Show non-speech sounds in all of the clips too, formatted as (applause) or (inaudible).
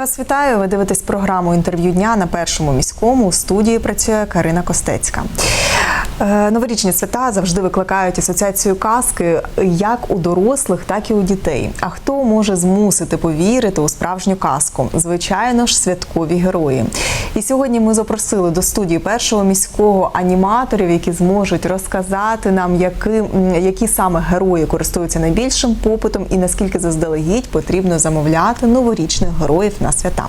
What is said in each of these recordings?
Вас вітаю. Ви дивитесь програму інтерв'ю дня на першому міському. У студії працює Карина Костецька. Е, Новорічні свята завжди викликають асоціацію казки як у дорослих, так і у дітей. А хто може змусити повірити у справжню казку? Звичайно ж, святкові герої. І сьогодні ми запросили до студії першого міського аніматорів, які зможуть розказати нам, які, які саме герої користуються найбільшим попитом і наскільки заздалегідь потрібно замовляти новорічних героїв на свята.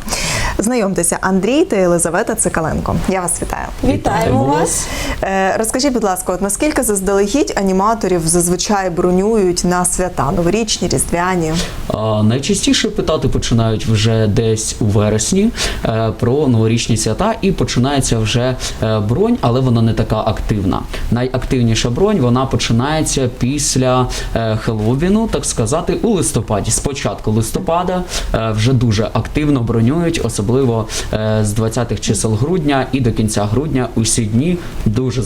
Знайомтеся, Андрій та Єлизавета Цикаленко. Я вас вітаю. Вітаємо вас. Е, Розкажіть, будь ласка, от наскільки заздалегідь аніматорів зазвичай бронюють на свята новорічні, різдвяні? А, Найчастіше питати починають вже десь у вересні е, про новорічні свята, і починається вже е, бронь, але вона не така активна. Найактивніша бронь вона починається після е, Хеллоуіну, так сказати, у листопаді. З початку листопада е, вже дуже активно бронюють, особливо е, з 20-х чисел грудня і до кінця грудня усі дні дуже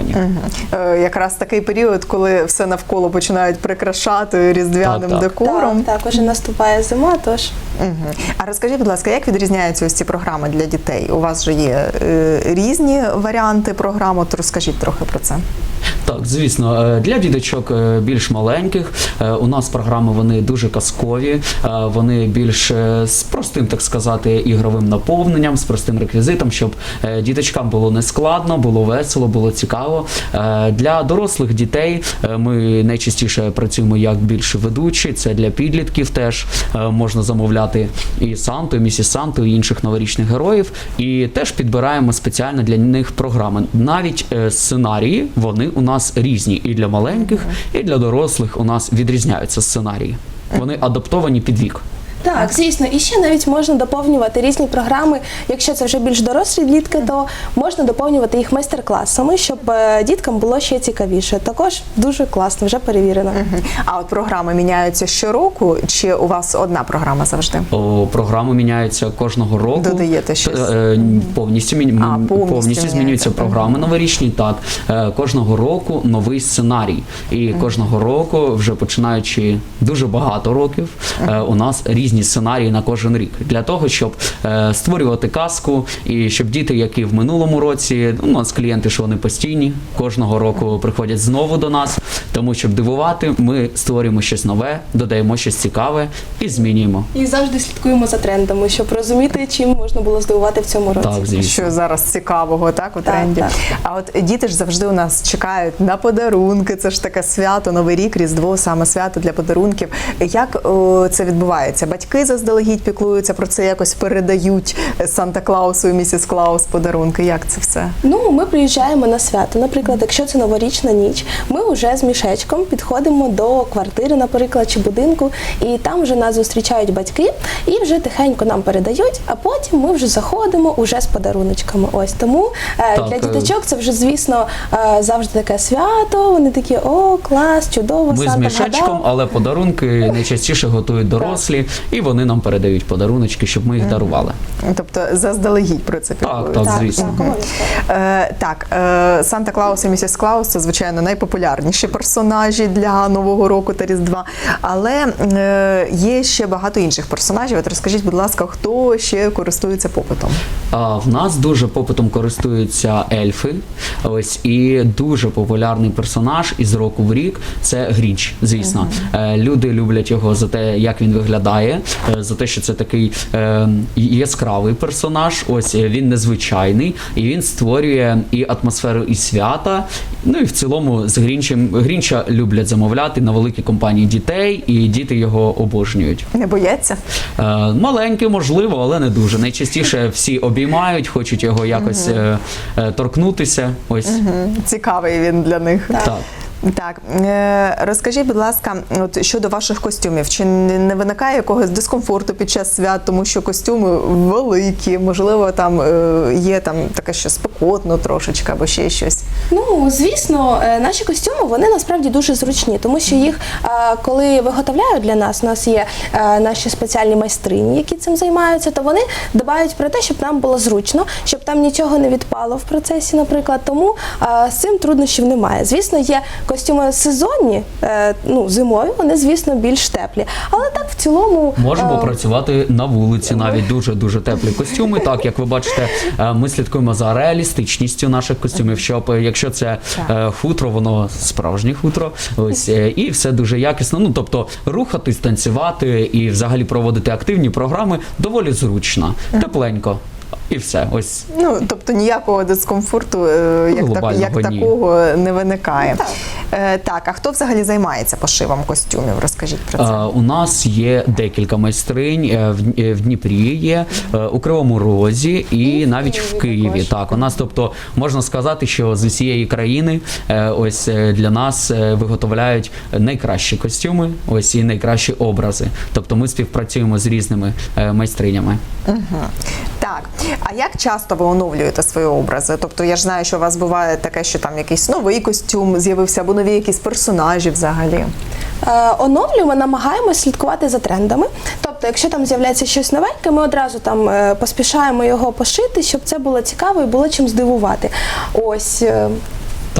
заброньовані. Е, Якраз такий період, коли все навколо починають прикрашати різдвяним Так, так. декором. Так, так, уже наступає зима, тож Мгм. А розкажіть, будь ласка, як відрізняються ось ці програми для дітей? У вас же є е, різні варіанти програм. От розкажіть трохи про це. Так, звісно, е, для діточок е, більш маленьких е, у нас програми вони дуже казкові, вони більш з простим, так сказати, ігровим наповненням, з простим реквізитом, щоб діточкам було не складно, було весело, було цікаво. Е, Для дорослих дітей е, ми найчастіше працюємо як більш ведучі. Це для підлітків теж е, можна замовляти і Санту, і місіс Санту, і інших новорічних героїв. І теж підбираємо спеціально для них програми. Навіть сценарії вони у нас різні і для маленьких, і для дорослих у нас відрізняються сценарії. Вони адаптовані під вік. Так, звісно, і ще навіть можна доповнювати різні програми. Якщо це вже більш дорослі дітки, то можна доповнювати їх майстер-класами, щоб е, діткам було ще цікавіше. Також дуже класно, вже перевірено. Мгм. А от програми міняються щороку, чи у вас одна програма завжди? О, програми міняються кожного року. Додаєте щось? Т- е, повністю, міні- А, повністю змінюються програми новорічні. Так Е, кожного року новий сценарій, і кожного року, вже починаючи дуже багато років, е, у нас різні сценарії на кожен рік для того, щоб е, створювати казку, і щоб діти, які в минулому році, ну, у нас клієнти, що вони постійні, кожного року приходять знову до нас. Тому щоб дивувати, ми створюємо щось нове, додаємо щось цікаве і змінюємо. І завжди слідкуємо за трендами, щоб розуміти, чим можна було здивувати в цьому році. Так, звісно. Що зараз цікавого, так у Так, тренді. так. А от діти ж завжди у нас чекають на подарунки. Це ж таке свято, новий рік, різдво, саме свято для подарунків. Як о, це відбувається? Батьки заздалегідь піклуються про це, якось передають Санта Клаусу і місіс Клаус подарунки. Як це все? Ну, ми приїжджаємо на свято. Наприклад, якщо це новорічна ніч, ми вже з мішечком підходимо до квартири, наприклад, чи будинку, і там вже нас зустрічають батьки і вже тихенько нам передають, а потім ми вже заходимо уже з подаруночками. Ось тому е, Так, для е, діточок це вже, звісно, е, завжди таке свято. Вони такі, о, клас, чудово, Ми з мішечком, вгадав». але подарунки найчастіше готують дорослі, і вони нам передають подаруночки, щоб ми їх дарували. Тобто заздалегідь про це Так, так, звісно. Е, так, е, Санта Клаус і місіс Клаус це звичайно найпопулярніші персонажі для Нового року та Різдва. Але е, є ще багато інших персонажів. От розкажіть, будь ласка, хто ще користується попитом? А в нас дуже попитом користуються ельфи. Ось і дуже популярний персонаж із року в рік це Грінч. Звісно, Е, люди люблять його за те, як він виглядає, е, за те, що це такий е, яскравий персонаж. Ось е, він незвичайний, і він створює і атмосферу і свята. Ну і в цілому з Грінчем Грінча люблять замовляти на великі компанії дітей, і діти його обожнюють. Не бояться? Е, Маленький, можливо, але не дуже. Найчастіше (laughs) всі обіймають, хочуть його якось е, е, торкнутися. Ось. Цікавий він для них. так. Так, е, розкажіть, будь ласка, от щодо ваших костюмів, чи не не виникає якогось дискомфорту під час свят, тому що костюми великі, можливо, там е, є там таке, що спекотно трошечки або ще щось. Ну, звісно, е, наші костюми вони насправді дуже зручні, тому що їх, е, коли виготовляють для нас, у нас є е, наші спеціальні майстрині, які цим займаються, то вони дбають про те, щоб нам було зручно, щоб там нічого не відпало в процесі, наприклад. Тому з цим труднощів немає. Звісно, є костюми сезонні, ну зимові, вони, звісно, більш теплі. Але так в цілому Можемо е, працювати на вулиці, навіть дуже дуже теплі костюми. Так як ви бачите, ми слідкуємо за реалістичністю наших костюмів. Щоб е, якщо це е, хутро, воно справжнє хутро. Ось е, і все дуже якісно. Ну тобто рухатись, танцювати і взагалі проводити активні програми доволі зручно, тепленько. І все, ось Ну, тобто ніякого дискомфорту е, як, так, як ні. такого не виникає. Е, так, а хто взагалі займається пошивом костюмів? Розкажіть про це. Е, У нас є декілька майстринь е, в е, в Дніпрі є, е, у Кривому Розі і навіть в Києві Києві. також. Так, у нас, тобто, можна сказати, що з усієї країни е, ось для нас е, виготовляють найкращі костюми, ось і найкращі образи. Тобто ми співпрацюємо з різними е, майстринями. Так, а як часто ви оновлюєте свої образи? Тобто я ж знаю, що у вас буває таке, що там якийсь новий костюм з'явився, або нові якісь персонажі взагалі. Е, оновлюємо, намагаємось слідкувати за трендами. Тобто, якщо там з'являється щось новеньке, ми одразу там е, поспішаємо його пошити, щоб це було цікаво і було чим здивувати. Ось. е,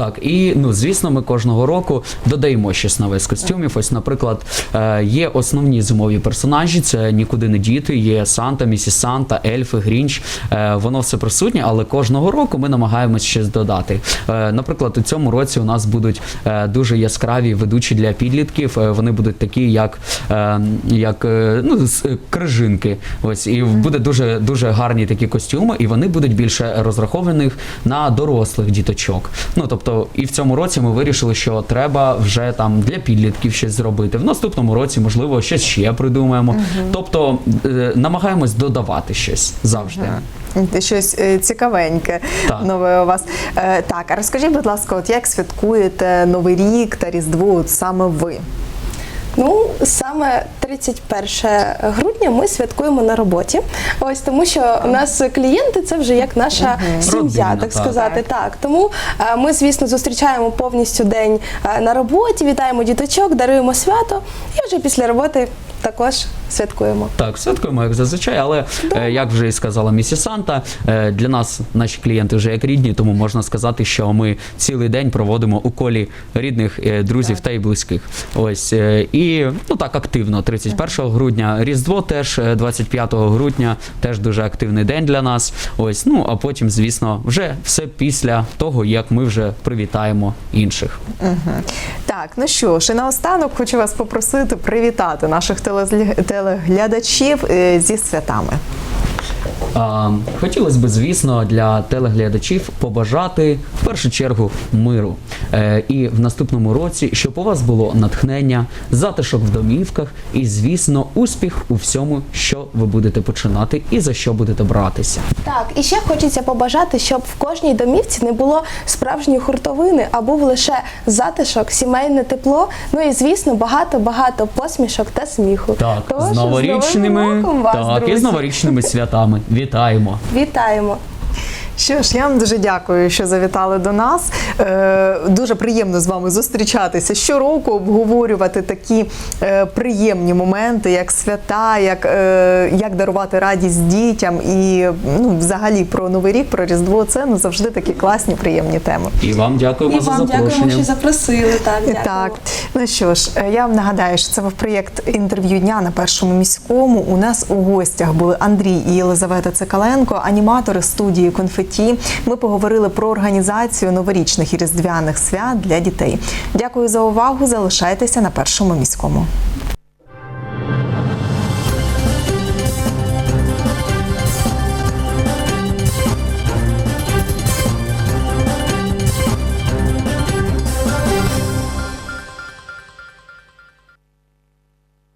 Так, і ну звісно, ми кожного року додаємо щось нове з костюмів. Ось, наприклад, е, є основні зимові персонажі. Це нікуди не діти. Є Санта, місіс Санта, ельфи, Грінч. Е, Воно все присутнє, але кожного року ми намагаємось щось додати. Е, Наприклад, у цьому році у нас будуть дуже яскраві ведучі для підлітків. Вони будуть такі, як, як ну, крижинки. Ось і буде дуже дуже гарні такі костюми, і вони будуть більше розрахованих на дорослих діточок. Ну тобто, і в цьому році ми вирішили, що треба вже там для підлітків щось зробити. В наступному році, можливо, щось ще придумаємо. Тобто е, намагаємось додавати щось завжди. Щось е, цікавеньке Так. нове у вас. Е, так, а розкажіть, будь ласка, от як святкуєте Новий рік та Різдво от саме ви? Ну, саме 31 грудня ми святкуємо на роботі. Ось тому, що у нас клієнти це вже як наша сім'я, Родина, так так. сказати. Так. Тому е, ми, звісно, зустрічаємо повністю день е, на роботі, вітаємо діточок, даруємо свято, і вже після роботи також святкуємо. Так, святкуємо як зазвичай, але е, як вже і сказала місіс Санта, е, для нас наші клієнти вже як рідні, тому можна сказати, що ми цілий день проводимо у колі рідних е, друзів та й близьких. Ось е, і ну так активно. 31 грудня, Різдво теж е, 25 грудня, теж дуже активний день для нас. Ось ну а потім, звісно, вже все після того, як ми вже привітаємо інших. Так, ну що ж, і наостанок хочу вас попросити привітати наших телезлі- телеглядачів е, зі святами. Хотілося б, звісно, для телеглядачів побажати в першу чергу миру. Е, і в наступному році, щоб у вас було натхнення, затишок в домівках і, звісно, успіх у всьому, що ви будете починати і за що будете братися. Так, і ще хочеться побажати, щоб в кожній домівці не було справжньої хуртовини, а був лише затишок, сімейне тепло. Ну і звісно, багато-багато посмішок та сміху. Так, Тож, з новорічними, роком вас, так, і з новорічними святами. Вітаємо! Вітаємо! Що ж, я вам дуже дякую, що завітали до нас. Е, дуже приємно з вами зустрічатися щороку, обговорювати такі е, приємні моменти, як свята, як, е, як дарувати радість дітям і ну, взагалі про Новий рік, про Різдво. Це ну, завжди такі класні, приємні теми. І вам дякуємо І за вам запрошення. дякуємо, що запросили. Так, дякуємо. Так, ну що ж, е, я вам нагадаю, що це був проєкт інтерв'ю дня на першому міському. У нас у гостях були Андрій і Єлизавета Цикаленко, аніматори студії Конфеті. Ми поговорили про організацію новорічних і різдвяних свят для дітей. Дякую за увагу. Залишайтеся на першому міському.